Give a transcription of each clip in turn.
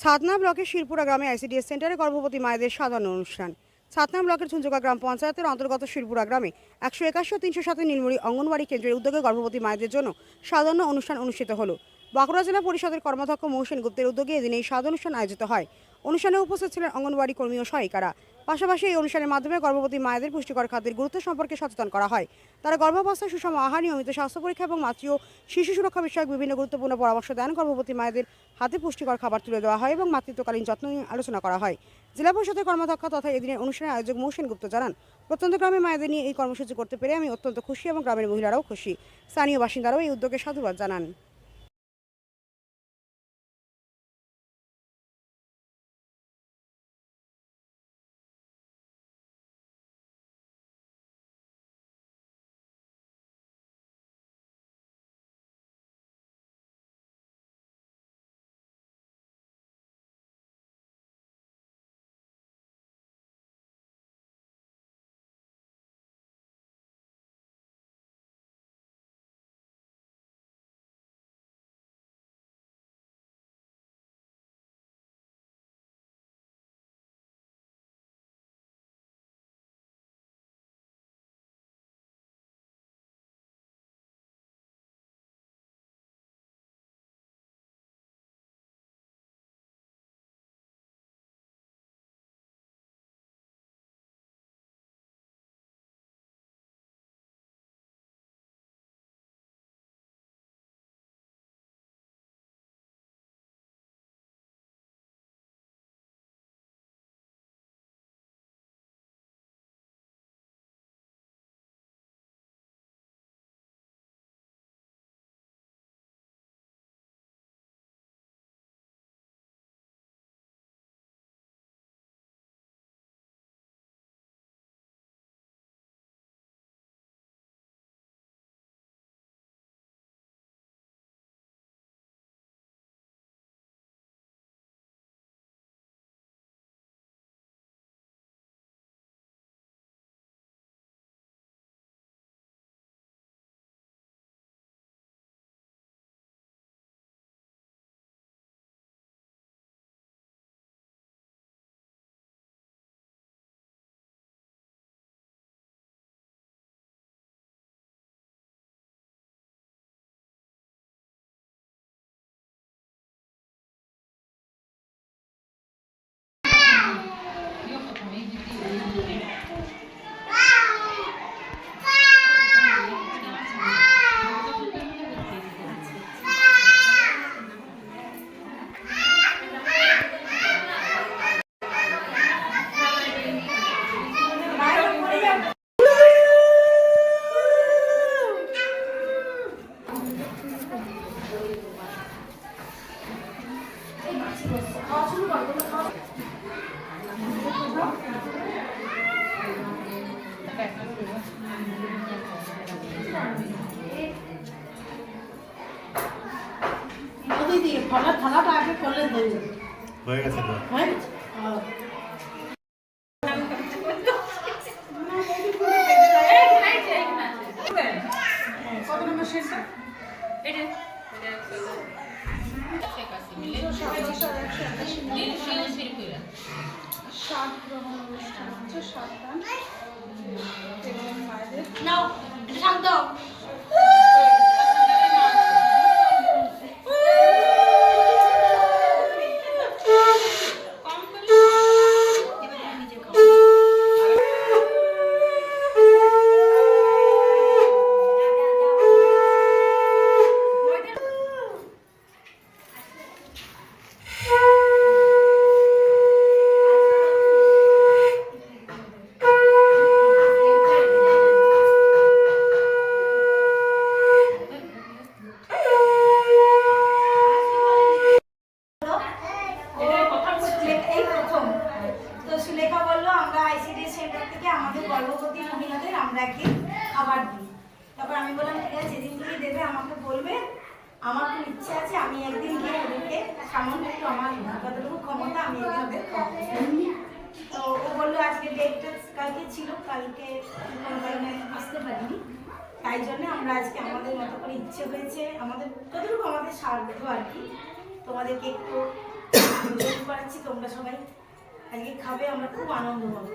ছাতনা ব্লকের শিরপুরা গ্রামে আইসিডিএস সেন্টারে গর্ভবতী মায়েদের সাধারণ অনুষ্ঠান। ছাতনা ব্লকের ঝুঞ্চুকা গ্রাম পঞ্চায়েতের অন্তর্গত শিরপুরা গ্রামে একশো একাশো তিনশো সাথে নীলমুড়ি অঙ্গনবাড়ি কেন্দ্রের উদ্যোগে গর্ভবতী মায়েদের জন্য সাধারণ অনুষ্ঠান অনুষ্ঠিত হলো। বাঁকুড়া জেলা পরিষদের কর্মাধ্যক্ষ মহসেন গুপ্তের উদ্যোগে এদিন এই সাধারণ অনুষ্ঠান আয়োজিত হয়। অনুষ্ঠানে উপস্থিত ছিলেন অঙ্গনওয়াড়ি কর্মী ও সহায়িকারা। পাশাপাশি এই অনুষ্ঠানের মাধ্যমে গর্ভবতী মায়েদের পুষ্টিকর খাদ্যের গুরুত্ব সম্পর্কে সচেতন করা হয়। তারা গর্ভাবস্থায় সুষম আহার, নিয়মিত স্বাস্থ্য পরীক্ষা এবং মাতৃ ও শিশু সুরক্ষা বিষয়ক বিভিন্ন গুরুত্বপূর্ণ পরামর্শ দেন গর্ভবতী মায়েদের হাতে পুষ্টিকর খাবার তুলে দেওয়া হয় এবং মাতৃত্বকালীন যত্ন নিয়ে আলোচনা করা হয়। জেলা পরিষদের কর্মাধ্যক্ষ তথা এদিনের অনুষ্ঠানের আয়োজক মৌসেন গুপ্ত জানান, প্রত্যন্ত গ্রামে মায়েদের নিয়ে এই কর্মসূচি করতে পেরে আমি অত্যন্ত খুশি এবং গ্রামের মহিলারাও খুশি। স্থানীয় বাসিন্দারাও এই উদ্যোগে সাধুবাদ জানান। হয়ে গেছে। তো হয়ে? ষাট গ্রহণ অনুষ্ঠান হচ্ছে সাতটা এবং মায়েদের নাও, শান্ত আমাদের গর্ভবতী মহিলাদের আমরা একদিন খাবার দিই। তারপর আমি বললাম, ঠিক আছে যেদিন তুমি দেবে আমাকে বলবে। আমার খুব ইচ্ছে আছে, আমি একদিন গিয়ে ওদেরকে সামান্য একটু আমার যতটুকু ক্ষমতা, আমি একদিন ওদের তো ও বলল, আজকে ডেটটা কালকে ছিল, কালকে কোনো কারণে আসতে পারিনি। তাই জন্য আমরা আজকে আমাদের মতো করে ইচ্ছে হয়েছে, আমাদের যতটুকু আমাদের সাধ্য আর কি, তোমাদেরকে একটু করাচ্ছি, তোমরা সবাই আজকে খাবে, আমরা খুব আনন্দ পাবো।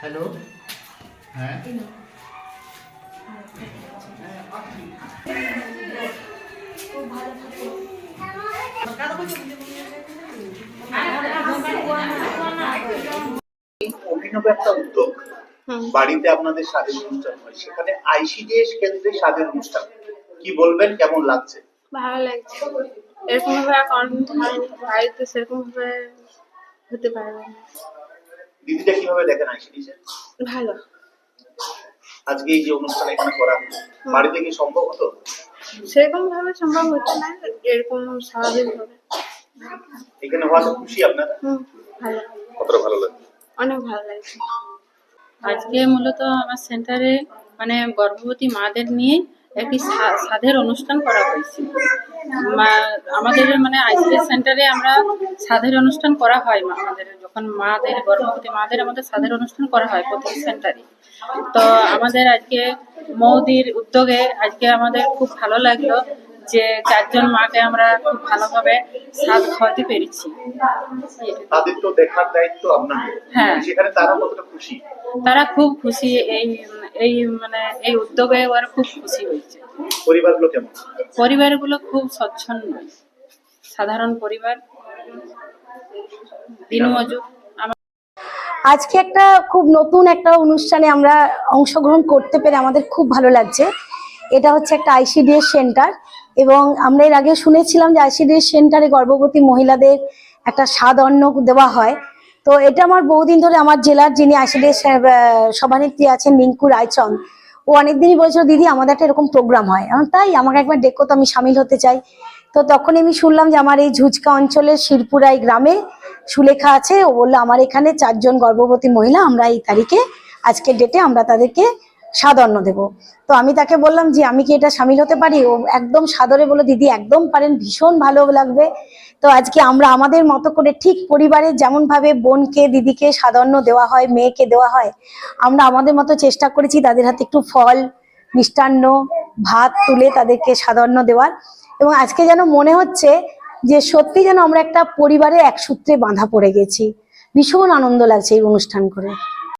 হ্যালো হ্যাঁ? ভালো অভিনব একটা উদ্যোগ। বাড়িতে আপনাদের স্বাদের অনুষ্ঠান হয়। সেখানে আইসিডিএস কেন্দ্রে স্বাদের অনুষ্ঠান। কি বলবেন? কেমন লাগছে? ভালো লাগছে। এরকম ভাবে এখন হয়নি বাড়িতে সেরকম ভাবে হতে পারবে না। দিদিটা কীভাবে দেখেন ভালো। আজকে এই যে অনুষ্ঠান এখানে করা বাড়িতে কি সম্ভব হতো? সেরকম ভাবে সম্ভব হচ্ছে না এরকম স্বাভাবিক ভাবে। এখানে হওয়াতে খুশি আপনারা? হুম ভালো। কতটা ভালো লাগছে অনেক ভালো লাগছে। আজকে মূলত আমার সেন্টারে মানে গর্ভবতী মাদের নিয়ে একটি সা- স্বাদের অনুষ্ঠান করা হয়েছে। আমাদের মানে আইসিএস সেন্টারে আমরা স্বাদের অনুষ্ঠান করা হয় আমাদের যখন মাদের গর্ভবতী মাদের আমাদের স্বাদের অনুষ্ঠান করা হয় প্রতি সেন্টারে। তো আমাদের আজকে মৌদির উদ্যোগে আজকে আমাদের খুব ভালো লাগল যে চারজন মাকে আমরা খুব ভালোভাবে স্বাদ খাওয়াতে পেরেছি। তাদের তো দেখার দায়িত্ব আপনাদের। হ্যাঁ। সেখানে তারা কতটা খুশি? তারা খুব খুশি এই এই মানে এই উদ্যোগে ওরা খুব খুশি হয়েছে। পরিবারগুলো কেমন? পরিবারগুলো খুব স্বচ্ছন্দ। সাধারণ পরিবার। দিনমজুর আমার আজকে একটা খুব নতুন একটা অনুষ্ঠানে আমরা অংশগ্রহণ করতে পেরে আমাদের খুব ভালো লাগছে। এটা হচ্ছে একটা আইসিডিএস সেন্টার এবং আমরা এর আগে শুনেছিলাম যে আইসিডিএস সেন্টারে গর্ভবতী মহিলাদের একটা স্বাদ অন্ন দেওয়া হয়। তো এটা আমার বহুদিন ধরে আমার জেলার যিনি আইসিডিএস সভানেত্রী আছেন রিঙ্কু রায়চন্দ। ও অনেকদিনই বলছিল, দিদি, আমাদের একটা এরকম প্রোগ্রাম হয়। তাই? আমাকে একবার ডেকো তো আমি সামিল হতে চাই। তো তখন আমি শুনলাম যে আমার এই ঝুঁচকা অঞ্চলের শিরপুরাই গ্রামে সুলেখা আছে। ও বলল, আমার এখানে চারজন গর্ভবতী মহিলা, আমরা এই তারিখে, আজকের ডেটে আমরা তাদেরকে সাদন্ন দেব। তো আমি তাকে বললাম যে আমি কি এটা সামিল হতে পারি? ও একদম সাদরে বলে, দিদি, একদম পারেন, ভীষণ ভালো লাগবে। তো আজকে আমরা আমাদের মতো করে ঠিক পরিবারের যেমন ভাবে বোনকে, দিদিকে সাদন্য দেওয়া হয়, মেয়েকে দেওয়া হয়, আমরা আমাদের মতো চেষ্টা করেছি তাদের হাতে একটু ফল, মিষ্টান্ন, ভাত তুলে তাদেরকে সাদন্য দেওয়ার। এবং আজকে যেন মনে হচ্ছে যে সত্যি যেন আমরা একটা পরিবারে এক সূত্রে বাঁধা পড়ে গেছি। ভীষণ আনন্দ লাগছে এই অনুষ্ঠান করে।